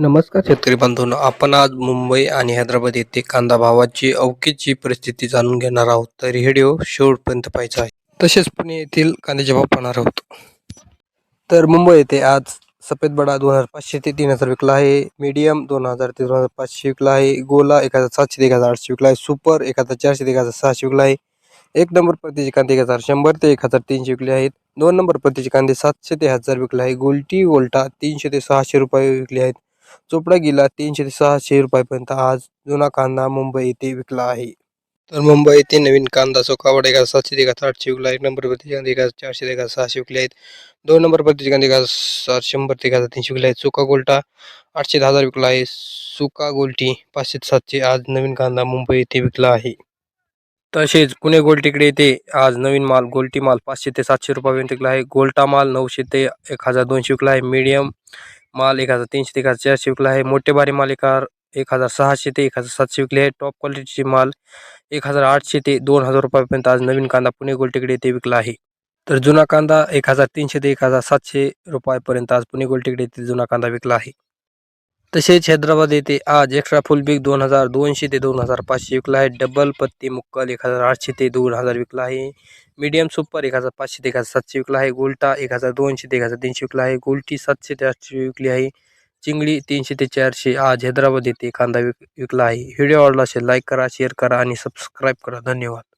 नमस्कार. शेतकरी बांधवांनो आपण आज मुंबई आणि हैदराबाद येथे कांदा भावाची अवकीची परिस्थिती जाणून घेणार आहोत. तर रेडिओ व्हिडिओ शेवटपर्यंत पाहायचा आहे. तसेच पुणे येथील कांद्याचे भाव पाहणार आहोत. तर मुंबई येथे आज सफेद बडा दोन हजार पाचशे ते तीन हजार विकला आहे. मीडियम दोन हजार ते दोन हजार पाचशे विकला आहे. गोला एक हजार सातशे ते एक हजार आठशे विकला आहे. सुपर एक हजार चारशे ते एक हजार सहाशे विकला आहे. एक नंबर प्रतीचे कांदे एक हजार शंभर ते एक हजार तीनशे विकले आहेत. दोन नंबर प्रतीचे कांदे सातशे ते हजार विकले आहे. गोल्टी वोल्टा तीनशे ते सहाशे रुपये विकले आहेत. चोपडा गेला तीनशे ते सहाशे रुपयापर्यंत. आज जुना कांदा मुंबई येथे विकला आहे. तर मुंबई येथे नवीन कांदा चोकावड एका सातशे ते एक आठशे विकला एक नंबर प्रति एका चारशे ते एका सहाशे विकले आहेत. दोन नंबर प्रति कांदे सात शंभर ते एक हजार तीनशे विकले आहेत. सुका गोल्टा आठशे दहा हजार विकला आहे. सुका गोल्टी पाचशे ते सातशे आज नवीन कांदा मुंबई येथे विकला आहे. तसेच पुणे गोल्टीकडे येथे आज नवीन माल गोल्टी माल पाचशे ते सातशे रुपयापर्यंत विकला आहे. गोल्टा माल नऊशे ते एक हजार दोनशे विकला आहे. मीडियम माल एक हजार तीनशे ते एक हजार चारशे विकला आहे. मोठे भारी माल एक हजार एक हजार सहाशे ते एक हजार सातशे विकले आहे. टॉप क्वालिटीचे माल एक हजार आठशे ते दोन हजार रुपयापर्यंत आज नवीन कांदा पुणे गोलटेकडे येथे विकला आहे. तर जुना कांदा एक हजार तीनशे ते एक हजार सातशे रुपयापर्यंत आज पुणे गोलटेकडे येथे जुना कांदा विकला आहे. तसेच हैदराबाद येथे आज एक्स्ट्रा फुल बिग दोन हजार दोनशे ते दोन हजार पाचशे विकला आहे. डबल पत्ती मुक्कल एक हजार आठशे ते दोन हजार विकला आहे. मीडियम सुपर एक हजार पाचशे ते एक हजार सातशे विकला आहे. गोल्टा एक हजार दोनशे ते एक हजार तीनशे विकला आहे. गोल्टी सातशे ते आठशे विकली आहे. चिंगडी तीनशे ते चारशे आज हैदराबाद येथे कांदा विक विकला आहे. व्हिडिओ आवडला असेल लाईक करा शेअर करा आणि सबस्क्राईब करा. धन्यवाद.